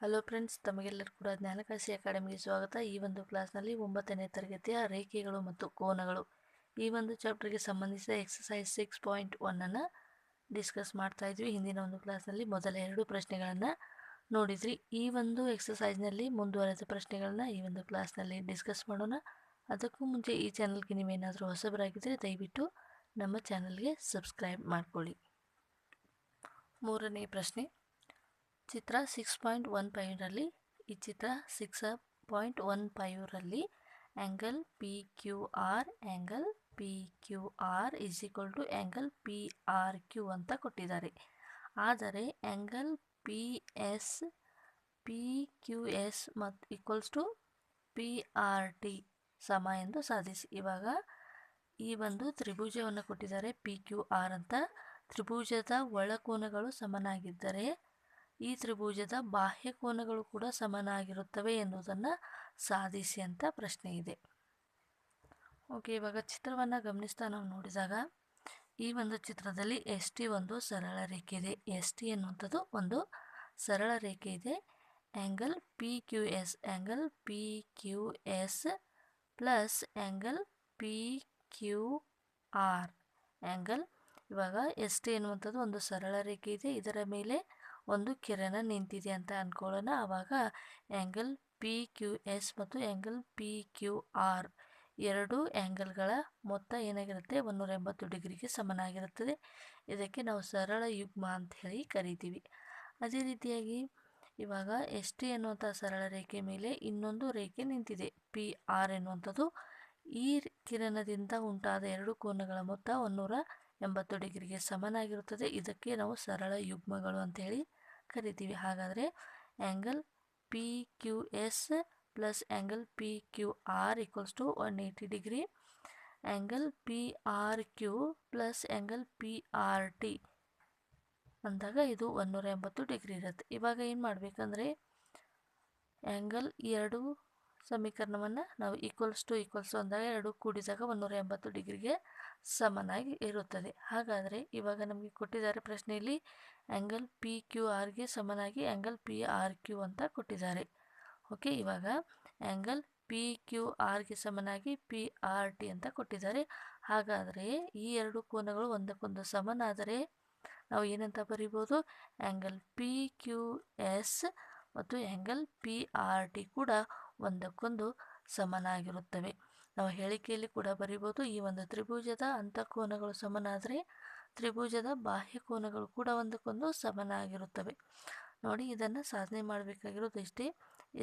Hello friends ತಮಗೆಲ್ಲರೂ ಕೂಡ ಜ್ಞಾನಕಾಶಿ ಅಕಾಡೆಮಿಗೆ ಸ್ವಾಗತ. ಈ ಒಂದು ಕ್ಲಾಸ್ನಲ್ಲಿ ಒಂಬತ್ತನೇ ತರಗತಿಯ ರೇಖೆಗಳು ಮತ್ತು ಕೋನಗಳು. ಈ ಒಂದು ಚಾಪ್ಟರ್ಗೆ ಸಂಬಂಧಿಸಿದ ಎಕ್ಸಸೈಸ್ ಸಿಕ್ಸ್ ಪಾಯಿಂಟ್ ಒನ್ನನ್ನು ಡಿಸ್ಕಸ್ ಮಾಡ್ತಾ ಇದ್ವಿ. ಹಿಂದಿನ ಒಂದು ಕ್ಲಾಸ್ನಲ್ಲಿ ಮೊದಲ ಎರಡು ಪ್ರಶ್ನೆಗಳನ್ನು ನೋಡಿದ್ರಿ. ಈ ಒಂದು ಎಕ್ಸಸೈಸ್ನಲ್ಲಿ ಮುಂದುವರೆದ ಪ್ರಶ್ನೆಗಳನ್ನ ಈ ಒಂದು ಕ್ಲಾಸ್ನಲ್ಲಿ ಡಿಸ್ಕಸ್ ಮಾಡೋಣ. ಅದಕ್ಕೂ ಮುಂಚೆ ಈ ಚಾನಲ್ಗೆ ನೀವೇನಾದರೂ ಹೊಸಬರಾಗಿದ್ದರೆ ದಯವಿಟ್ಟು ನಮ್ಮ ಚಾನಲ್ಗೆ ಸಬ್ಸ್ಕ್ರೈಬ್ ಮಾಡಿಕೊಳ್ಳಿ. ಮೂರನೇ ಪ್ರಶ್ನೆ. ಚಿತ್ರ ಸಿಕ್ಸ್ ಪಾಯಿಂಟ್ ಒನ್ ಫೈವ್ರಲ್ಲಿ ಈ ಚಿತ್ರ six point one ಫೈವ್ರಲ್ಲಿ angle P Q R angle P Q R is equal to angle P R Q ಅಂತ ಕೊಟ್ಟಿದ್ದಾರೆ. ಆದರೆ angle P S P Q S ಮತ್ತು equals to P R T ಸಮ ಎಂದು ಸಾಧಿಸಿ. ಇವಾಗ ಈ ಒಂದು ತ್ರಿಭುಜವನ್ನು ಕೊಟ್ಟಿದ್ದಾರೆ ಪಿ ಕ್ಯೂ ಆರ್ ಅಂತ. ತ್ರಿಭುಜದ ಒಳಕೋನಗಳು ಸಮನಾಗಿದ್ದರೆ ಈ ತ್ರಿಭುಜದ ಬಾಹ್ಯ ಕೋನಗಳು ಕೂಡ ಸಮನಾಗಿರುತ್ತವೆ ಎನ್ನುವುದನ್ನು ಸಾಧಿಸಿ ಅಂತ ಪ್ರಶ್ನೆ ಇದೆ. ಓಕೆ, ಇವಾಗ ಚಿತ್ರವನ್ನು ಗಮನಿಸ್ತಾ ನಾವು ನೋಡಿದಾಗ ಈ ಒಂದು ಚಿತ್ರದಲ್ಲಿ ಎಸ್ ಟಿ ಒಂದು ಸರಳ ರೇಖೆ ಇದೆ. ಎಸ್ ಟಿ ಎನ್ನುವಂಥದ್ದು ಒಂದು ಸರಳ ರೇಖೆ ಇದೆ. Angle P Q S angle P Q S plus angle P Q R angle ಇವಾಗ ಎಸ್ ಟಿ ಎನ್ನುವಂಥದ್ದು ಒಂದು ಸರಳ ರೇಖೆ ಇದೆ. ಇದರ ಮೇಲೆ ಒಂದು ಕಿರಣ ನಿಂತಿದೆ ಅಂತ ಅಂದ್ಕೊಳ್ಳೋಣ ಆವಾಗ ಆ್ಯಂಗಲ್ ಪಿ ಕ್ಯೂ ಎಸ್ ಮತ್ತು ಆ್ಯಂಗಲ್ ಪಿ ಕ್ಯೂ ಆರ್ ಎರಡು ಆ್ಯಂಗಲ್ಗಳ ಮೊತ್ತ ಏನಾಗಿರುತ್ತೆ? ಒಂದೂರ ಎಂಬತ್ತು ಡಿಗ್ರಿಗೆ ಸಮನಾಗಿರುತ್ತದೆ. ಇದಕ್ಕೆ ನಾವು ಸರಳ ಯುಗ್ಮ ಅಂತ ಹೇಳಿ ಕರಿತೀವಿ. ಅದೇ ರೀತಿಯಾಗಿ ಇವಾಗ ಎಸ್ ಟಿ ಎನ್ನುವಂಥ ಸರಳ ರೇಖೆ ಮೇಲೆ ಇನ್ನೊಂದು ರೇಖೆ ನಿಂತಿದೆ. ಪಿ ಆರ್ ಎನ್ನುವಂಥದ್ದು. ಈ ಕಿರಣದಿಂದ ಉಂಟಾದ ಎರಡು ಕೋನಗಳ ಮೊತ್ತ ಒಂದೂರ ಎಂಬತ್ತು ಡಿಗ್ರಿಗೆ ಸಮನಾಗಿರುತ್ತದೆ. ಇದಕ್ಕೆ ನಾವು ಸರಳ ಯುಗ್ಮಗಳು ಅಂತ ಹೇಳಿ ಕರಿತೀವಿ. ಹಾಗಾದರೆ angle P Q S plus angle P Q R equals to one eighty degree angle P R Q plus angle P R T ಅಂದಾಗ ಇದು ಒಂದೂರ ಎಂಬತ್ತು ಡಿಗ್ರಿ ಇರುತ್ತೆ. ಇವಾಗ ಏನು ಮಾಡಬೇಕಂದ್ರೆ ಆ್ಯಂಗಲ್ ಎರಡು ಸಮೀಕರಣವನ್ನು ನಾವು ಈಕ್ವಲ್ಸ್ ಟು ಈಕ್ವಲ್ಸ್ ಅಂದಾಗ ಎರಡು ಕೂಡಿದಾಗ ಒಂದೂರ ಎಂಬತ್ತು ಡಿಗ್ರಿಗೆ ಸಮನಾಗಿ ಇರುತ್ತದೆ. ಹಾಗಾದರೆ ಇವಾಗ ನಮಗೆ ಕೊಟ್ಟಿದ್ದಾರೆ ಪ್ರಶ್ನೆಯಲ್ಲಿ ಆ್ಯಂಗಲ್ ಪಿ ಕ್ಯೂ ಆರ್ಗೆ ಸಮನಾಗಿ ಆ್ಯಂಗಲ್ ಪಿ ಆರ್ ಕ್ಯೂ ಅಂತ ಕೊಟ್ಟಿದ್ದಾರೆ. ಓಕೆ ಇವಾಗ ಆ್ಯಂಗಲ್ ಪಿ ಕ್ಯೂ ಆರ್ಗೆ ಸಮನಾಗಿ ಪಿ ಆರ್ ಟಿ ಅಂತ ಕೊಟ್ಟಿದ್ದಾರೆ. ಹಾಗಾದರೆ ಈ ಎರಡು ಕೋನಗಳು ಒಂದಕ್ಕೊಂದು ಸಮನಾದರೆ ನಾವು ಏನಂತ ಬರಿಬೋದು? ಆ್ಯಂಗಲ್ ಪಿ ಕ್ಯೂ ಎಸ್ ಮತ್ತು ಆ್ಯಂಗಲ್ ಪಿ ಆರ್ ಟಿ ಕೂಡ ಒಂದಕ್ಕೊಂದು ಸಮನಾಗಿರುತ್ತವೆ. ನಾವು ಹೇಳಿಕೆಯಲ್ಲಿ ಕೂಡ ಬರಿಬೋದು ಈ ಒಂದು ತ್ರಿಭುಜದ ಅಂತಃಕೋನಗಳು ಸಮನಾದರೆ ತ್ರಿಭುಜದ ಬಾಹ್ಯ ಕೋನಗಳು ಕೂಡ ಒಂದಕ್ಕೊಂದು ಸಮನಾಗಿರುತ್ತವೆ. ನೋಡಿ, ಇದನ್ನು ಸಾಧನೆ ಮಾಡಬೇಕಾಗಿರೋದು ಇಷ್ಟೇ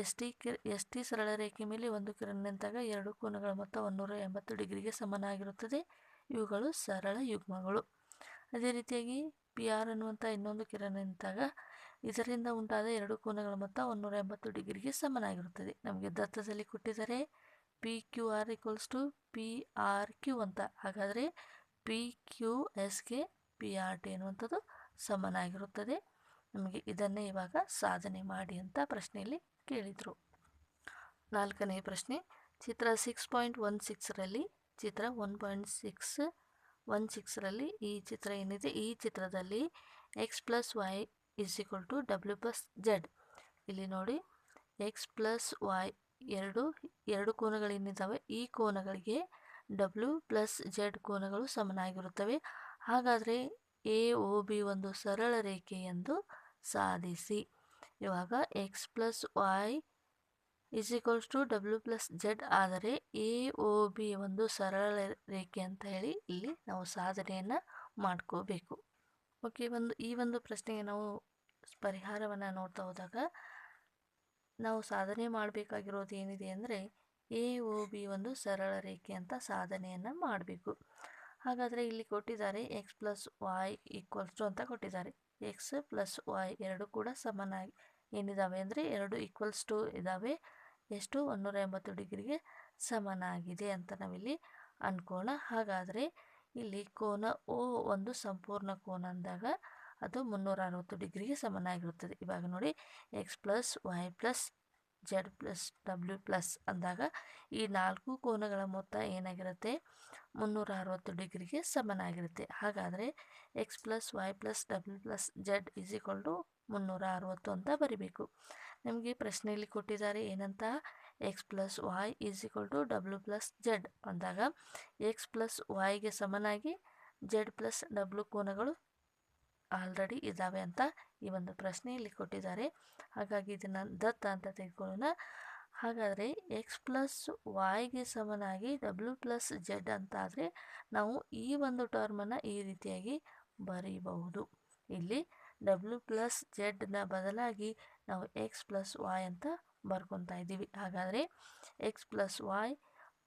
ಎಸ್ ಟಿ ಕಿರ್ ಎಸ್ ಟಿ ಸರಳ ರೇಖೆ ಮೇಲೆ ಒಂದು ಕಿರಣ ನಿಂತಾಗ ಎರಡು ಕೋನಗಳ ಮೊತ್ತ ಒಂದೂರ ಎಂಬತ್ತು ಡಿಗ್ರಿಗೆ ಸಮನಾಗಿರುತ್ತದೆ. ಇವುಗಳು ಸರಳ ಯುಗ್ಮಗಳು. ಅದೇ ರೀತಿಯಾಗಿ ಪಿ ಆರ್ ಅನ್ನುವಂಥ ಇನ್ನೊಂದು ಕಿರಣ ನಿಂತಾಗ ಇದರಿಂದ ಉಂಟಾದ ಎರಡು ಕೋನಗಳ ಮೊತ್ತ ಒಂದೂರ ಎಂಬತ್ತು ಡಿಗ್ರಿಗೆ ಸಮನಾಗಿರುತ್ತದೆ. ನಮಗೆ ದತ್ತದಲ್ಲಿ ಕೊಟ್ಟಿದ್ದಾರೆ P Q R equals to P R Q ಅಂತ. ಹಾಗಾದರೆ ಪಿ ಕ್ಯೂ ಎಸ್ಗೆ ಪಿ ಆರ್ ಟಿ ಅನ್ನುವಂಥದ್ದು ಸಮನಾಗಿರುತ್ತದೆ. ನಮಗೆ ಇದನ್ನೇ ಇವಾಗ ಸಾಧನೆ ಮಾಡಿ ಅಂತ ಪ್ರಶ್ನೆಯಲ್ಲಿ ಕೇಳಿದರು. ನಾಲ್ಕನೇ ಪ್ರಶ್ನೆ, ಚಿತ್ರ ಸಿಕ್ಸ್ ಪಾಯಿಂಟ್ ಒನ್ ಸಿಕ್ಸ್ರಲ್ಲಿ ಚಿತ್ರ ಒನ್ ಪಾಯಿಂಟ್ ಸಿಕ್ಸ್ ಒನ್ ಸಿಕ್ಸ್ರಲ್ಲಿ ಈ ಚಿತ್ರ ಏನಿದೆ? ಈ ಚಿತ್ರದಲ್ಲಿ X plus Y is equal to W plus Z ಇಲ್ಲಿ ನೋಡಿ ಎಕ್ಸ್ ಪ್ಲಸ್ ವೈ ಎರಡು ಎರಡು ಕೋನಗಳೇನಿದ್ದಾವೆ ಈ ಕೋನಗಳಿಗೆ ಡಬ್ಲ್ಯೂ ಪ್ಲಸ್ ಜೆಡ್ ಕೋನಗಳು ಸಮನಾಗಿರುತ್ತವೆ. ಹಾಗಾದರೆ ಎ ಒ ಬಿ ಒಂದು ಸರಳ ರೇಖೆ ಎಂದು ಸಾಧಿಸಿ. ಇವಾಗ X plus Y is equals to W plus Z ಆದರೆ ಎ ಒ ಬಿ ಒಂದು ಸರಳ ರೇಖೆ ಅಂತ ಹೇಳಿ ಇಲ್ಲಿ ನಾವು ಸಾಧನೆಯನ್ನು ಮಾಡ್ಕೋಬೇಕು. ಓಕೆ ಒಂದು, ಈ ಒಂದು ಪ್ರಶ್ನೆಗೆ ನಾವು ಪರಿಹಾರವನ್ನು ನೋಡ್ತಾ ಹೋದಾಗ, ನಾವು ಸಾಧನೆ ಮಾಡಬೇಕಾಗಿರೋದು ಏನಿದೆ ಅಂದರೆ, ಎ ಒ ಬಿ ಒಂದು ಸರಳ ರೇಖೆ ಅಂತ ಸಾಧನೆಯನ್ನು ಮಾಡಬೇಕು. ಹಾಗಾದರೆ ಇಲ್ಲಿ ಕೊಟ್ಟಿದ್ದಾರೆ X plus Y equals to ಅಂತ ಕೊಟ್ಟಿದ್ದಾರೆ. ಎಕ್ಸ್ ಪ್ಲಸ್ ವಾಯ್ ಎರಡು ಕೂಡ ಸಮನಾಗಿ ಏನಿದ್ದಾವೆ ಅಂದರೆ, ಎರಡು ಈಕ್ವಲ್ಸ್ ಟು ಇದ್ದಾವೆ ಎಷ್ಟು? ಒಂದೂರ ಎಂಬತ್ತು ಡಿಗ್ರಿಗೆ ಸಮನಾಗಿದೆ ಅಂತ ನಾವಿಲ್ಲಿ ಅನ್ಕೋಣ. ಹಾಗಾದರೆ ಇಲ್ಲಿ ಕೋನ ಓ ಒಂದು ಸಂಪೂರ್ಣ ಕೋನ ಅಂದಾಗ ಅದು ಮುನ್ನೂರ ಅರವತ್ತು ಡಿಗ್ರಿಗೆ ಸಮನಾಗಿರುತ್ತದೆ. ಇವಾಗ ನೋಡಿ X plus Y plus Z plus W plus ಅಂದಾಗ ಈ ನಾಲ್ಕು ಕೋನಗಳ ಮೊತ್ತ ಏನಾಗಿರುತ್ತೆ? ಮುನ್ನೂರ ಅರವತ್ತು ಡಿಗ್ರಿಗೆ ಸಮನಾಗಿರುತ್ತೆ. ಹಾಗಾದರೆ X plus Y plus W plus Z is equal to ಮುನ್ನೂರ ಅರವತ್ತು ಅಂತ ಬರಿಬೇಕು. ನಿಮಗೆ ಪ್ರಶ್ನೆಯಲ್ಲಿ ಕೊಟ್ಟಿದ್ದಾರೆ ಏನಂತ? X plus Y is equal to W plus Z ಅಂದಾಗ ಎಕ್ಸ್ ಪ್ಲಸ್ ವಾಯ್ಗೆ ಸಮನಾಗಿ z ಪ್ಲಸ್ ಡಬ್ಲ್ಯೂ ಕೋನಗಳು ಆಲ್ರೆಡಿ ಇದ್ದಾವೆ ಅಂತ ಈ ಒಂದು ಪ್ರಶ್ನೆಯಲ್ಲಿ ಕೊಟ್ಟಿದ್ದಾರೆ. ಹಾಗಾಗಿ ಇದನ್ನು ದತ್ತ ಅಂತ ತೆಗೆದುಕೊಳ್ಳೋಣ. ಹಾಗಾದರೆ ಎಕ್ಸ್ ಪ್ಲಸ್ ವಾಯ್ಗೆ ಸಮನಾಗಿ ಡಬ್ಲ್ಯೂ ಪ್ಲಸ್ ಜೆಡ್ ಅಂತ ಆದರೆ ನಾವು ಈ ಒಂದು ಟರ್ಮನ್ನು ಈ ರೀತಿಯಾಗಿ ಬರೀಬಹುದು. ಇಲ್ಲಿ ಡಬ್ಲ್ಯೂ ಪ್ಲಸ್ ಜೆಡ್ನ ಬದಲಾಗಿ ನಾವು ಎಕ್ಸ್ ಪ್ಲಸ್ ವಾಯ್ ಅಂತ ಬರ್ಕೊತಾ ಇದ್ದೀವಿ. ಹಾಗಾದರೆ X plus Y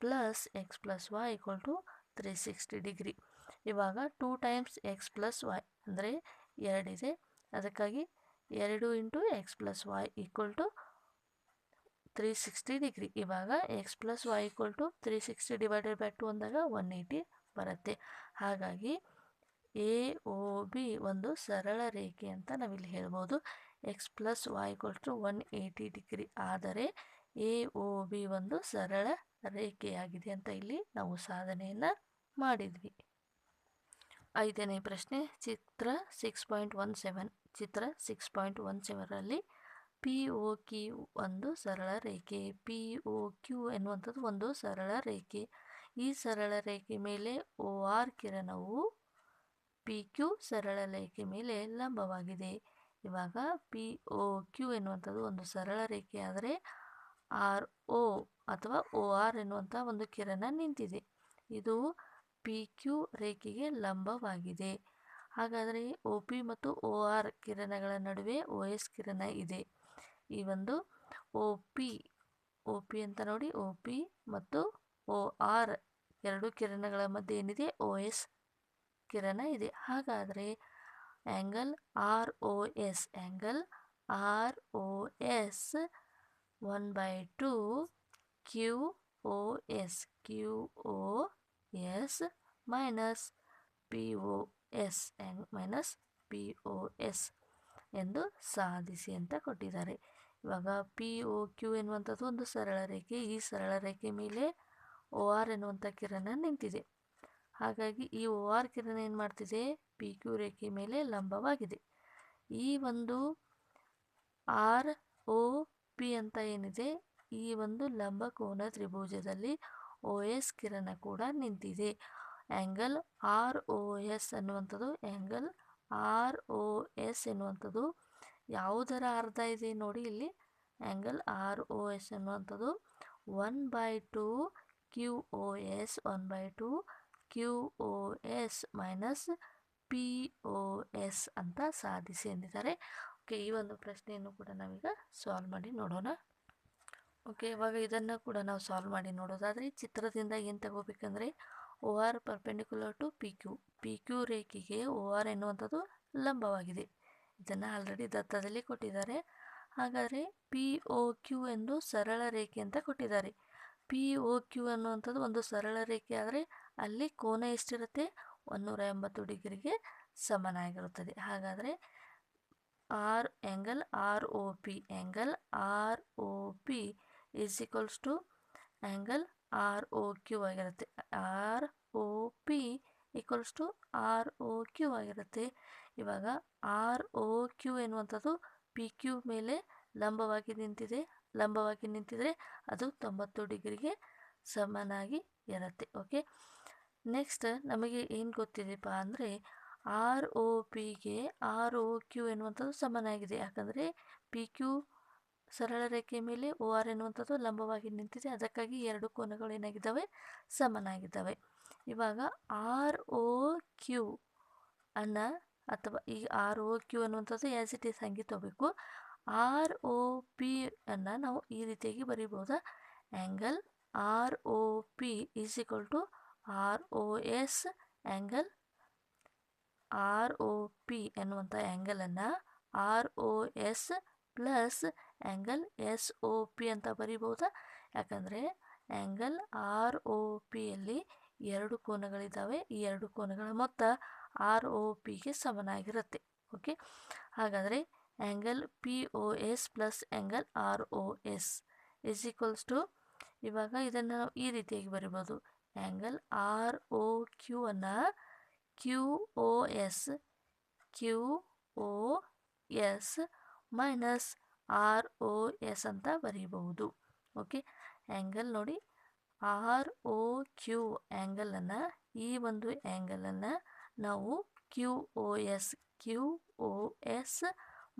plus X plus Y equal to three sixty degree ಇವಾಗ two times X plus Y ಅಂದರೆ ಎರಡಿದೆ ಅದಕ್ಕಾಗಿ ಎರಡು into X plus Y equal to three sixty degree ಇವಾಗ X plus Y equal to three sixty divided by two ಅಂದಾಗ one eighty ಬರುತ್ತೆ. ಹಾಗಾಗಿ A O B ಒಂದು ಸರಳ ರೇಖೆ ಅಂತ ನಾವಿಲ್ಲಿ ಹೇಳ್ಬೋದು. X plus Y equal to one eighty degree ಆದರೆ ಎ ಒ ಬಿ ಒಂದು ಸರಳ ರೇಖೆಯಾಗಿದೆ ಅಂತ ಇಲ್ಲಿ ನಾವು ಸಾಧನೆಯನ್ನು ಮಾಡಿದ್ವಿ. ಐದನೇ ಪ್ರಶ್ನೆ, ಚಿತ್ರ ಸಿಕ್ಸ್ ಪಾಯಿಂಟ್ ಒನ್ ಸೆವೆನ್ ಚಿತ್ರ ಸಿಕ್ಸ್ ಪಾಯಿಂಟ್ ಒನ್ ಸೆವೆನಲ್ಲಿ ಪಿ ಒ ಕ್ಯೂ ಒಂದು ಸರಳ ರೇಖೆ ಪಿ ಒ ಕ್ಯೂ ಎನ್ನುವಂಥದ್ದು ಒಂದು ಸರಳ ರೇಖೆ. ಈ ಸರಳ ರೇಖೆ ಮೇಲೆ ಓ ಆರ್ ಕಿರಣವು ಪಿ ಕ್ಯೂ ಸರಳ ರೇಖೆ ಮೇಲೆ ಲಂಬವಾಗಿದೆ. ಇವಾಗ ಪಿ ಒ ಕ್ಯೂ ಎನ್ನುವಂಥದ್ದು ಒಂದು ಸರಳ ರೇಖೆ ಆದರೆ ಆರ್ ಒ ಅಥವಾ ಒ ಆರ್ ಎನ್ನುವಂಥ ಒಂದು ಕಿರಣ ನಿಂತಿದೆ. ಇದು ಪಿ ಕ್ಯೂ ರೇಖೆಗೆ ಲಂಬವಾಗಿದೆ. ಹಾಗಾದರೆ ಒ ಪಿ ಮತ್ತು ಒ ಆರ್ ಕಿರಣಗಳ ನಡುವೆ ಒ ಎಸ್ ಕಿರಣ ಇದೆ. ಈ ಒಂದು ಒ ಪಿ ಒ ಪಿ ಅಂತ ನೋಡಿ ಒ ಪಿ ಮತ್ತು ಒ ಆರ್ ಎರಡು ಕಿರಣಗಳ ಮಧ್ಯೆ ಏನಿದೆ? ಒ ಎಸ್ ಕಿರಣ ಇದೆ. ಹಾಗಾದರೆ angle R O S angle R O S one by two Q O S Q O S minus P O S minus P O S ಎಂದು ಸಾಧಿಸಿ ಅಂತ ಕೊಟ್ಟಿದ್ದಾರೆ. ಇವಾಗ ಪಿ ಒ ಕ್ಯೂ ಎನ್ನುವಂಥದ್ದು ಒಂದು ಸರಳ ರೇಖೆ, ಈ ಸರಳ ರೇಖೆ ಮೇಲೆ ಒ ಆರ್ ಎನ್ನುವಂಥ ಕಿರಣ ನಿಂತಿದೆ. ಹಾಗಾಗಿ ಈ ಓ ಆರ್ ಕಿರಣ ಏನು ಮಾಡ್ತಿದೆ? ಪಿ ಕ್ಯೂ ರೇಖೆ ಮೇಲೆ ಲಂಬವಾಗಿದೆ. ಈ ಒಂದು ಆರ್ ಒ ಪಿ ಅಂತ ಏನಿದೆ? ಈ ಒಂದು ಲಂಬ ಕೋನ ತ್ರಿಭುಜದಲ್ಲಿ ಒ ಎಸ್ ಕಿರಣ ಕೂಡ ನಿಂತಿದೆ. ಆ್ಯಂಗಲ್ ಆರ್ ಒ ಎಸ್ ಅನ್ನುವಂಥದ್ದು ಆ್ಯಂಗಲ್ ಆರ್ ಒ ಎಸ್ ಎನ್ನುವಂಥದ್ದು. ಯಾವುದರ ಅರ್ಧ ಇದೆ ನೋಡಿ ಇಲ್ಲಿ. ಆ್ಯಂಗಲ್ ಆರ್ ಒ ಎಸ್ ಅನ್ನುವಂಥದ್ದು one by two Q O S, one by two Q O S minus P O S ಅಂತ ಸಾಧಿಸಿ ಎಂದಿದ್ದಾರೆ. ಓಕೆ ಈ ಒಂದು ಪ್ರಶ್ನೆಯನ್ನು ಕೂಡ ನಾವೀಗ ಸಾಲ್ವ್ ಮಾಡಿ ನೋಡೋಣ. ಓಕೆ ಇವಾಗ ಇದನ್ನು ಕೂಡ ನಾವು ಸಾಲ್ವ್ ಮಾಡಿ ನೋಡೋದಾದರೆ, ಚಿತ್ರದಿಂದ ಏನು ತಗೋಬೇಕಂದ್ರೆ O R perpendicular to P Q P Q ರೇಖೆಗೆ ಓ ಆರ್ ಎನ್ನುವಂಥದ್ದು ಲಂಬವಾಗಿದೆ. ಇದನ್ನು ಆಲ್ರೆಡಿ ದತ್ತದಲ್ಲಿ ಕೊಟ್ಟಿದ್ದಾರೆ. ಹಾಗಾದರೆ ಪಿ ಓ ಕ್ಯೂ ಎಂದು ಸರಳ ರೇಖೆ ಅಂತ ಕೊಟ್ಟಿದ್ದಾರೆ. ಪಿ ಓ ಕ್ಯೂ ಅನ್ನುವಂಥದ್ದು ಒಂದು ಸರಳ ರೇಖೆ ಆದರೆ ಅಲ್ಲಿ ಕೋನ ಎಷ್ಟಿರುತ್ತೆ? ಒಂದೂರ ಎಂಬತ್ತು ಡಿಗ್ರಿಗೆ ಸಮನಾಗಿರುತ್ತದೆ. ಹಾಗಾದರೆ R angle R O P angle R O P is equals to angle R O Q ಆಗಿರುತ್ತೆ. R O P equals to R O Q ಆಗಿರುತ್ತೆ. ಇವಾಗ ಆರ್ ಒ ಕ್ಯೂ ಎನ್ನುವಂಥದ್ದು ಪಿ ಕ್ಯೂ ಮೇಲೆ ಲಂಬವಾಗಿ ನಿಂತಿದೆ. ಲಂಬವಾಗಿ ನಿಂತಿದ್ರೆ ಅದು ತೊಂಬತ್ತು ಡಿಗ್ರಿಗೆ ಸಮನಾಗಿ ಇರುತ್ತೆ. ಓಕೆ ನೆಕ್ಸ್ಟ್ ನಮಗೆ ಏನು ಗೊತ್ತಿದೆಪ್ಪ ಅಂದರೆ ಆರ್ ಒ ಪಿಗೆ ಆರ್ ಒ ಕ್ಯೂ ಎನ್ನುವಂಥದ್ದು ಸಮನಾಗಿದೆ. ಯಾಕಂದರೆ ಪಿ ಕ್ಯೂ ಸರಳ ರೇಖೆ ಮೇಲೆ ಒ ಆರ್ ಎನ್ನುವಂಥದ್ದು ಲಂಬವಾಗಿ ನಿಂತಿದೆ. ಅದಕ್ಕಾಗಿ ಎರಡು ಕೋನಗಳು ಏನಾಗಿದ್ದಾವೆ? ಸಮನಾಗಿದ್ದಾವೆ. ಇವಾಗ ಆರ್ ಒ ಕ್ಯೂ ಅನ್ನ ಅಥವಾ ಈ ಆರ್ ಒ ಕ್ಯೂ ಅನ್ನುವಂಥದ್ದು ಎಸ್ ಇಟ್ ಈಸ್ ಹಂಗೆ ಆರ್ ಒ ಪಿ ಅನ್ನು ನಾವು ಈ ರೀತಿಯಾಗಿ ಬರಿಬೋದಾ? Angle R O P is equal to R O S angle R O P ಎನ್ನುವಂಥ ಆ್ಯಂಗಲನ್ನು R O S plus angle S O P ಅಂತ ಬರಿಬೋದಾ? ಯಾಕಂದರೆ ಆ್ಯಂಗಲ್ ಆರ್ ಒ ಪಿಯಲ್ಲಿ ಎರಡು ಕೋನಗಳಿದ್ದಾವೆ ಈ ಎರಡು ಕೋನಗಳ ಮೊತ್ತ ಆರ್ ಒ ಪಿಗೆ ಸಮನಾಗಿರುತ್ತೆ. ಓಕೆ ಹಾಗಾದರೆ angle P O S plus angle R O S is equals to ಇವಾಗ ಇದನ್ನು ನಾವು ಈ ರೀತಿಯಾಗಿ ಬರಿಬೋದು. ಆ್ಯಂಗಲ್ ಆರ್ ಒ ಕ್ಯೂ ಅನ್ನು Q O S Q O S minus R O S ಅಂತ ಬರೀಬಹುದು. ಓಕೆ ಆ್ಯಂಗಲ್ ನೋಡಿ. ಆರ್ ಒ ಕ್ಯೂ ಆ್ಯಂಗಲನ್ನು ಈ ಒಂದು ಆ್ಯಂಗಲನ್ನು ನಾವು Q O S Q O S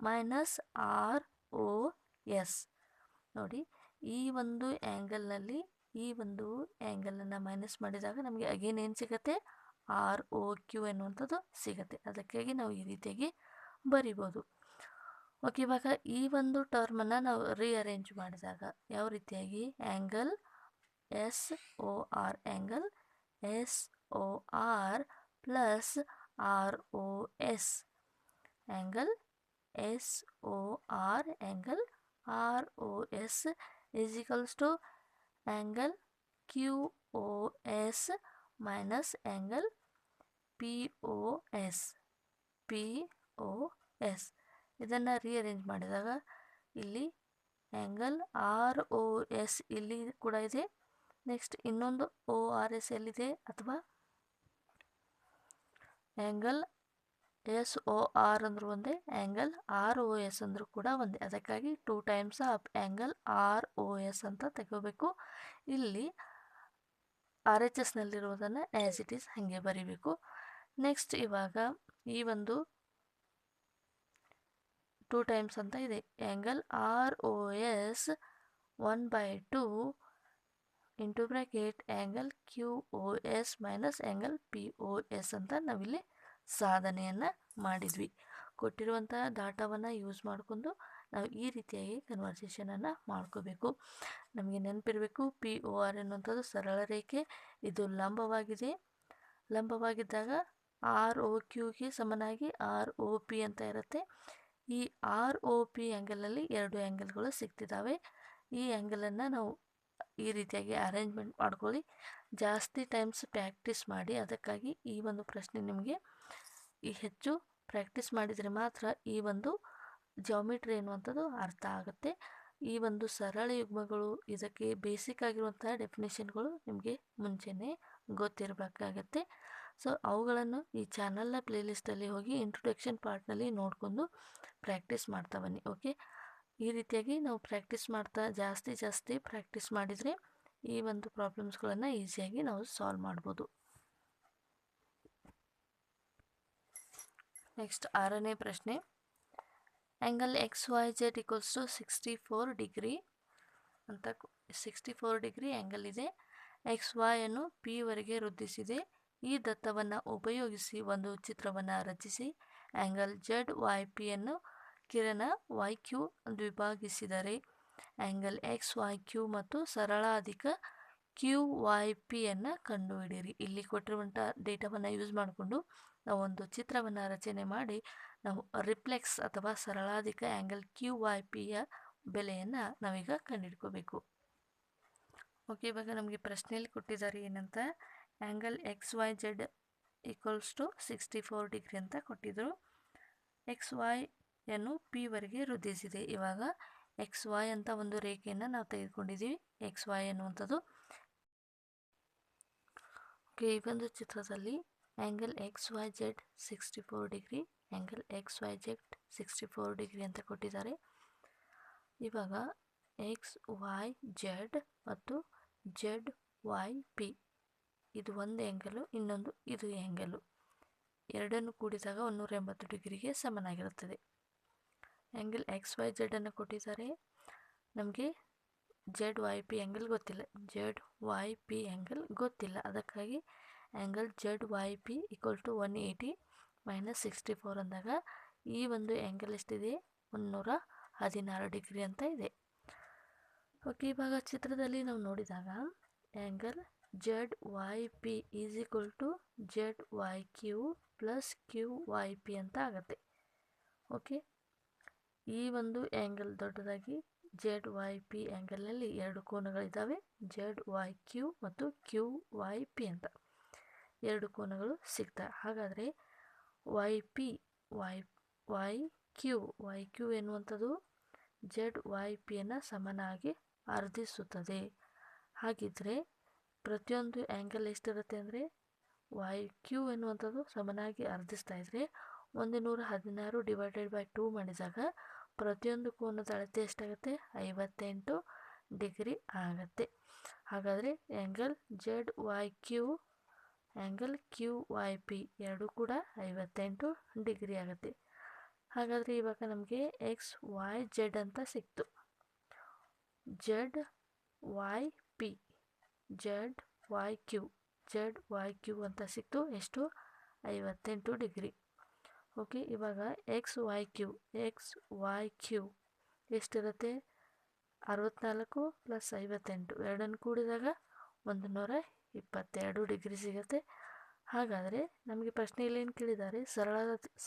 minus R O S ನೋಡಿ, ಈ ಒಂದು ಆ್ಯಂಗಲ್ನಲ್ಲಿ ಈ ಒಂದು ಆ್ಯಂಗಲನ್ನು ಮೈನಸ್ ಮಾಡಿದಾಗ ನಮಗೆ ಅಗೇನ್ ಏನು ಸಿಗುತ್ತೆ? ಆರ್ ಒ ಕ್ಯೂ ಎನ್ನುವಂಥದ್ದು ಸಿಗುತ್ತೆ. ಅದಕ್ಕಾಗಿ ನಾವು ಈ ರೀತಿಯಾಗಿ ಬರಿಬೋದು. ಓಕೆ ಇವಾಗ ಈ ಒಂದು ಟರ್ಮನ್ನು ನಾವು ರೀಅರೇಂಜ್ ಮಾಡಿದಾಗ ಯಾವ ರೀತಿಯಾಗಿ? Angle S O R angle S O R plus R O S angle S O R angle R O S is equals to angle QOS minus angle POS POS ಇದನ್ನು rearrange ಮಾಡಿದಾಗ ಇಲ್ಲಿ angle R O S ಇಲ್ಲಿ ಕೂಡ ಇದೆ. Next ಇನ್ನೊಂದು O R S ಎಲ್ಲಿದೆ? ಅಥವಾ angle S O R ಅಂದರೂ ಒಂದೇ ಆ್ಯಂಗಲ್ ಆರ್ ಒ ಎಸ್ ಅಂದರೂ ಕೂಡ ಒಂದೇ. ಅದಕ್ಕಾಗಿ two times of angle R O S ಅಂತ ತಗೋಬೇಕು. ಇಲ್ಲಿ ಆರ್ ಎಚ್ ಎಸ್ನಲ್ಲಿರುವುದನ್ನು ಆ್ಯಸ್ ಇಟ್ ಈಸ್ ಹಾಗೆ ಬರೀಬೇಕು. ನೆಕ್ಸ್ಟ್ ಇವಾಗ ಈ ಒಂದು ಟೂ ಟೈಮ್ಸ್ ಅಂತ ಇದೆ. Angle R O S, one by two into bracket angle Q O S minus angle P O S ಅಂತ ನಾವಿಲ್ಲಿ ಸಾಧನೆಯನ್ನು ಮಾಡಿದ್ವಿ. ಕೊಟ್ಟಿರುವಂಥ ಡಾಟಾವನ್ನು ಯೂಸ್ ಮಾಡಿಕೊಂಡು ನಾವು ಈ ರೀತಿಯಾಗಿ ಕನ್ವರ್ಸೇಷನನ್ನು ಮಾಡ್ಕೋಬೇಕು. ನಮಗೆ ನೆನಪಿರಬೇಕು ಪಿ ಒ ಆರ್ ಎನ್ನುವಂಥದ್ದು ಸರಳ ರೇಖೆ. ಇದು ಲಂಬವಾಗಿದೆ. ಲಂಬವಾಗಿದ್ದಾಗ ಆರ್ ಒ ಕ್ಯೂಗೆ ಸಮನಾಗಿ ಆರ್ ಒ ಪಿ ಅಂತ ಇರುತ್ತೆ. ಈ ಆರ್ ಒ ಪಿ ಆ್ಯಂಗಲಲ್ಲಿ ಎರಡು ಆ್ಯಂಗಲ್ಗಳು ಸಿಗ್ತಿದ್ದಾವೆ ಈ ಆ್ಯಂಗಲನ್ನು ನಾವು ಈ ರೀತಿಯಾಗಿ ಅರೇಂಜ್ಮೆಂಟ್ ಮಾಡ್ಕೊಳ್ಳಿ. ಜಾಸ್ತಿ ಟೈಮ್ಸ್ ಪ್ರಾಕ್ಟೀಸ್ ಮಾಡಿ ಅದಕ್ಕಾಗಿ ಈ ಒಂದು ಪ್ರಶ್ನೆ ನಿಮಗೆ ಈ ಹೆಚ್ಚು ಪ್ರಾಕ್ಟೀಸ್ ಮಾಡಿದರೆ ಮಾತ್ರ ಈ ಒಂದು ಜಾಮಿಟ್ರಿ ಎನ್ನುವಂಥದ್ದು ಅರ್ಥ ಆಗುತ್ತೆ. ಈ ಒಂದು ಸರಳ ಯುಗ್ಮಗಳು ಇದಕ್ಕೆ ಬೇಸಿಕ್ ಆಗಿರುವಂತಹ ಡೆಫಿನೇಷನ್ಗಳು ನಿಮಗೆ ಮುಂಚೆನೇ ಗೊತ್ತಿರಬೇಕಾಗತ್ತೆ. ಸೊ ಅವುಗಳನ್ನು ಈ ಚಾನಲ್ನ ಪ್ಲೇಲಿಸ್ಟಲ್ಲಿ ಹೋಗಿ ಇಂಟ್ರೊಡಕ್ಷನ್ ಪಾರ್ಟ್ನಲ್ಲಿ ನೋಡಿಕೊಂಡು ಪ್ರಾಕ್ಟೀಸ್ ಮಾಡ್ತಾ ಬನ್ನಿ ಓಕೆ ಈ ರೀತಿಯಾಗಿ ನಾವು ಪ್ರಾಕ್ಟೀಸ್ ಮಾಡ್ತಾ ಜಾಸ್ತಿ ಜಾಸ್ತಿ ಪ್ರಾಕ್ಟೀಸ್ ಮಾಡಿದರೆ ಈ ಒಂದು ಪ್ರಾಬ್ಲಮ್ಸ್ಗಳನ್ನು ಈಸಿಯಾಗಿ ನಾವು ಸಾಲ್ವ್ ಮಾಡ್ಬೋದು. ನೆಕ್ಸ್ಟ್ ಆರನೇ ಪ್ರಶ್ನೆ. Angle X Y Z equals to sixty four degree ಅಂತ ಸಿಕ್ಸ್ಟಿ ಫೋರ್ ಡಿಗ್ರಿ ಆ್ಯಂಗಲ್ ಇದೆ. ಎಕ್ಸ್ ವೈಯನ್ನು ಪಿವರೆಗೆ ವೃದ್ಧಿಸಿದೆ. ಈ ದತ್ತವನ್ನು ಉಪಯೋಗಿಸಿ ಒಂದು ಚಿತ್ರವನ್ನು ರಚಿಸಿ. ಆ್ಯಂಗಲ್ ಜೆಡ್ ವೈ ಪಿಯನ್ನು ಕಿರಣ ವೈ ಕ್ಯೂ ದ್ವಿಭಾಗಿಸಿದರೆ. ಆ್ಯಂಗಲ್ ಎಕ್ಸ್ ವೈ ಕ್ಯೂ ಮತ್ತು ಸರಳಾಧಿಕ ಕ್ಯೂ ವೈ ಪಿಯನ್ನು ಕಂಡುಹಿಡಿಯಿರಿ. ಇಲ್ಲಿ ಕೊಟ್ಟಿರುವಂಥ ಡೇಟಾವನ್ನು ಯೂಸ್ ಮಾಡಿಕೊಂಡು ನಾವು ಒಂದು ಚಿತ್ರವನ್ನು ರಚನೆ ಮಾಡಿ ನಾವು ರಿಪ್ಲೆಕ್ಸ್ ಅಥವಾ ಸರಳಾಧಿಕ ಆ್ಯಂಗಲ್ ಕ್ಯೂ ವೈ ಪಿಯ ಬೆಲೆಯನ್ನು ನಾವೀಗ ಕಂಡುಹಿಡ್ಕೋಬೇಕು. ಓಕೆ ಇವಾಗ ನಮಗೆ ಪ್ರಶ್ನೆಯಲ್ಲಿ ಕೊಟ್ಟಿದ್ದಾರೆ ಏನಂತ? Angle X Y Z equals to sixty four degree ಅಂತ ಕೊಟ್ಟಿದ್ದರು ಎಕ್ಸ್ ವೈಯನ್ನು ಪಿವರೆಗೆ ವೃದ್ಧಿಸಿದೆ. ಇವಾಗ ಎಕ್ಸ್ ವೈ ಅಂತ ಒಂದು ರೇಖೆಯನ್ನು ನಾವು ತೆಗೆದುಕೊಂಡಿದ್ದೀವಿ. ಎಕ್ಸ್ ವೈ ಅನ್ನುವಂಥದ್ದು ಈ ಒಂದು ಚಿತ್ರದಲ್ಲಿ angle X Y Z sixty four degree angle X Y Z sixty four degree ಅಂತ ಕೊಟ್ಟಿದ್ದಾರೆ. ಇವಾಗ ಎಕ್ಸ್ ವೈ ಜೆಡ್ ಮತ್ತು ಜೆಡ್ ವೈ ಪಿ ಇದು ಒಂದು ಆ್ಯಂಗಲು ಇನ್ನೊಂದು ಇದು ಆ್ಯಂಗಲು ಎರಡನ್ನು ಕೂಡಿದಾಗ ಒಂದೂರ ಎಂಬತ್ತು ಡಿಗ್ರಿಗೆ ಸಮನಾಗಿರುತ್ತದೆ. ಆ್ಯಂಗಲ್ ಎಕ್ಸ್ ವೈ ಜೆಡನ್ನು ಕೊಟ್ಟಿದ್ದಾರೆ. ನಮಗೆ ಜೆಡ್ ವೈ ಪಿ ಆ್ಯಂಗಲ್ ಗೊತ್ತಿಲ್ಲ. ಜೆಡ್ ವೈ ಪಿ ಆ್ಯಂಗಲ್ ಗೊತ್ತಿಲ್ಲ. ಅದಕ್ಕಾಗಿ angle Z Y P equal to one eighty minus sixty four ಅಂದಾಗ ಈ ಒಂದು ಆ್ಯಂಗಲ್ ಎಷ್ಟಿದೆ? ಮುನ್ನೂರ ಹದಿನಾರು ಡಿಗ್ರಿ ಅಂತ ಇದೆ. ಓಕೆ ಇವಾಗ ಚಿತ್ರದಲ್ಲಿ ನಾವು ನೋಡಿದಾಗ angle Z Y P is equal to Z Y Q plus Q Y P ಅಂತ ಆಗುತ್ತೆ. ಓಕೆ ಈ ಒಂದು ಆ್ಯಂಗಲ್ ದೊಡ್ಡದಾಗಿ ಜೆಡ್ ವೈ ಪಿ ಆ್ಯಂಗಲಲ್ಲಿ ಎರಡು ಕೋನಗಳಿದ್ದಾವೆ ಜೆಡ್ ವೈ ಕ್ಯೂ ಮತ್ತು ಕ್ಯೂ ವೈ ಪಿ ಅಂತ. ಎರಡು ಕೋನಗಳು ಸಿಗ್ತವೆ. ಹಾಗಾದರೆ Y P Y Y Q Y Q ಎನ್ನುವಂಥದ್ದು ಜೆಡ್ ವೈ ಪಿಯನ್ನು ಸಮನಾಗಿ ಅರ್ಧಿಸುತ್ತದೆ ಹಾಗಿದ್ದರೆ ಪ್ರತಿಯೊಂದು ಆ್ಯಂಗಲ್ ಎಷ್ಟಿರುತ್ತೆ ಅಂದರೆ ವೈ ಕ್ಯೂ ಎನ್ನುವಂಥದ್ದು ಸಮನಾಗಿ ಅರ್ಧಿಸ್ತಾ ಇದ್ದರೆ ಒಂದು ನೂರ ಹದಿನಾರು ಡಿವೈಡೆಡ್ ಬೈ ಟೂ ಮಾಡಿದಾಗ ಪ್ರತಿಯೊಂದು ಕೋನದ ಅಳತೆ ಎಷ್ಟಾಗುತ್ತೆ? ಐವತ್ತೆಂಟು ಡಿಗ್ರಿ ಆಗುತ್ತೆ. ಹಾಗಾದರೆ angle Z Y Q angle Q Y P ಎರಡೂ ಕೂಡ ಐವತ್ತೆಂಟು ಡಿಗ್ರಿ ಆಗುತ್ತೆ. ಹಾಗಾದರೆ ಇವಾಗ ನಮಗೆ ಎಕ್ಸ್ ವೈ ಜೆಡ್ ಅಂತ ಸಿಕ್ತು. Z Y P Z Y Q Z Y Q ಅಂತ ಸಿಕ್ತು. ಎಷ್ಟು? ಐವತ್ತೆಂಟು ಡಿಗ್ರಿ. ಓಕೆ, ಇವಾಗ X Y Q X Y Q ಎಷ್ಟಿರುತ್ತೆ? ಅರವತ್ನಾಲ್ಕು ಪ್ಲಸ್ ಐವತ್ತೆಂಟು, ಎರಡನ್ನು ಕೂಡಿದಾಗ ಒಂದು ನೂರ ಇಪ್ಪತ್ತೆರಡು ಡಿಗ್ರಿ ಸಿಗುತ್ತೆ. ಹಾಗಾದರೆ ನಮಗೆ ಪ್ರಶ್ನೆಯಲ್ಲಿ ಏನು ಕೇಳಿದ್ದಾರೆ? ಸರಳ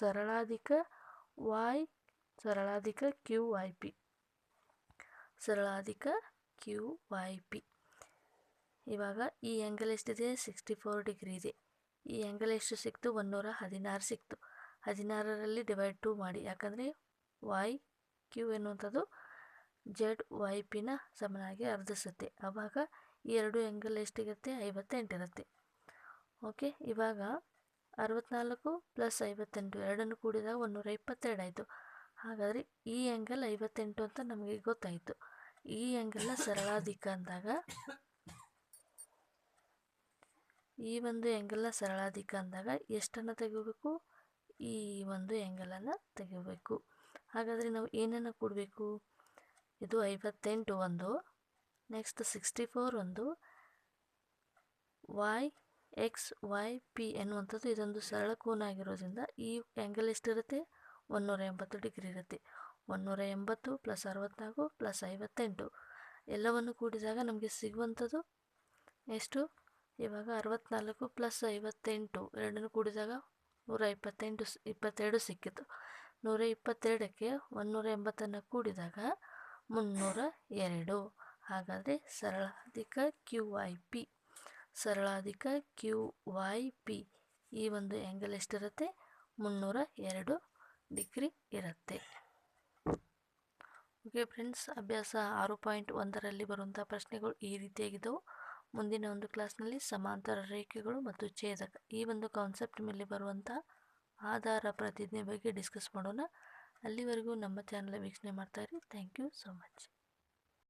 ಸರಳಾಧಿಕ ವಾಯ್ ಸರಳಾಧಿಕ ಕ್ಯೂ ವೈ ಪಿ ಸರಳಾಧಿಕ ಕ್ಯೂ ವೈ ಪಿ ಇವಾಗ ಈ ಆ್ಯಂಗಲ್ ಎಷ್ಟಿದೆ? ಸಿಕ್ಸ್ಟಿ ಫೋರ್ ಡಿಗ್ರಿ ಇದೆ. ಈ ಆ್ಯಂಗಲ್ ಎಷ್ಟು ಸಿಕ್ತು? ಒಂದೂರ ಹದಿನಾರು ಸಿಕ್ತು. ಹದಿನಾರರಲ್ಲಿ ಡಿವೈಡ್ ಟು ಮಾಡಿ. ಯಾಕಂದರೆ ವೈ ಕ್ಯೂ ಎನ್ನುವಂಥದ್ದು ಜೆಡ್ ವೈ ಪಿನ ಸಮನಾಗಿ ಅರ್ಧಿಸುತ್ತೆ. ಆವಾಗ ಈ ಎರಡು ಎಂಗಲ್ ಎಷ್ಟಿರುತ್ತೆ? ಐವತ್ತೆಂಟಿರುತ್ತೆ ಓಕೆ ಇವಾಗ ಅರವತ್ನಾಲ್ಕು ಪ್ಲಸ್ ಐವತ್ತೆಂಟು ಎರಡನ್ನು ಕೂಡಿದಾಗ ಒಂದೂರ ಇಪ್ಪತ್ತೆರಡು ಆಯಿತು. ಹಾಗಾದರೆ ಈ ಎಂಗಲ್ ಐವತ್ತೆಂಟು ಅಂತ ನಮಗೆ ಗೊತ್ತಾಯಿತು. ಈ ಎಂಗಲ್ನ ಸರಳಾಧಿಕ ಅಂದಾಗ ಈ ಒಂದು ಎಂಗಲ್ನ ಸರಳಾಧಿಕ ಅಂದಾಗ ಎಷ್ಟನ್ನು ತೆಗಿಬೇಕು ಈ ಒಂದು ಆ್ಯಂಗಲನ್ನು ತೆಗಿಬೇಕು. ಹಾಗಾದರೆ ನಾವು ಏನನ್ನು ಕೊಡಬೇಕು? ಇದು ಐವತ್ತೆಂಟು ಒಂದು ನೆಕ್ಸ್ಟ್ ಸಿಕ್ಸ್ಟಿ ಫೋರ್ ಒಂದು ವೈ ಎಕ್ಸ್ ವೈ ಪಿ ಎನ್ನುವಂಥದ್ದು ಇದೊಂದು ಸರಳ ಕೋನ ಆಗಿರೋದ್ರಿಂದ ಈ ಆ್ಯಂಗಲ್ ಎಷ್ಟಿರುತ್ತೆ? ಒಂದೂರ ಎಂಬತ್ತು ಡಿಗ್ರಿ ಇರುತ್ತೆ. ಒನ್ನೂರ ಎಂಬತ್ತು ಪ್ಲಸ್ ಅರವತ್ತ್ನಾಲ್ಕು ಪ್ಲಸ್ ಐವತ್ತೆಂಟು ಎಲ್ಲವನ್ನು ಕೂಡಿದಾಗ ನಮಗೆ ಸಿಗುವಂಥದ್ದು ಎಷ್ಟು? ಇವಾಗ ಅರವತ್ತ್ನಾಲ್ಕು ಪ್ಲಸ್ ಐವತ್ತೆಂಟು ಎರಡನ್ನು ಕೂಡಿದಾಗ ನೂರ ಇಪ್ಪತ್ತೆಂಟು ಇಪ್ಪತ್ತೆರಡು ಸಿಕ್ಕಿತು. ನೂರ ಇಪ್ಪತ್ತೆರಡಕ್ಕೆ ಒಂದುನೂರ ಎಂಬತ್ತನ್ನು ಕೂಡಿದಾಗ ಮುನ್ನೂರ ಎರಡು ಹಾಗಾದರೆ ಸರಳಾಧಿಕ ಕ್ಯೂ ವೈ ಪಿ. ಸರಳಾಧಿಕ ಕ್ಯೂ ವೈ ಪಿ. ಈ ಒಂದು ಆ್ಯಂಗಲ್ ಎಷ್ಟಿರುತ್ತೆ? ಮುನ್ನೂರ ಎರಡು ಡಿಗ್ರಿ ಇರುತ್ತೆ. ಓಕೆ ಫ್ರೆಂಡ್ಸ್ ಅಭ್ಯಾಸ ಆರು ಪಾಯಿಂಟ್ ಒಂದರಲ್ಲಿ ಬರುವಂಥ ಪ್ರಶ್ನೆಗಳು ಈ ರೀತಿಯಾಗಿದ್ದವು. ಮುಂದಿನ ಒಂದು ಕ್ಲಾಸ್ನಲ್ಲಿ ಸಮಾಂತರ ರೇಖೆಗಳು ಮತ್ತು ಛೇದಕ. ಈ ಒಂದು ಕಾನ್ಸೆಪ್ಟ್ ಮೇಲೆ ಬರುವಂಥ ಆಧಾರ ಪ್ರತಿಜ್ಞೆ ಬಗ್ಗೆ ಡಿಸ್ಕಸ್ ಮಾಡೋಣ. ಅಲ್ಲಿವರೆಗೂ ನಮ್ಮ ಚಾನಲ್ ವೀಕ್ಷಣೆ ಮಾಡ್ತಾಯಿರಿ ಥ್ಯಾಂಕ್ ಯು ಸೋ ಮಚ್.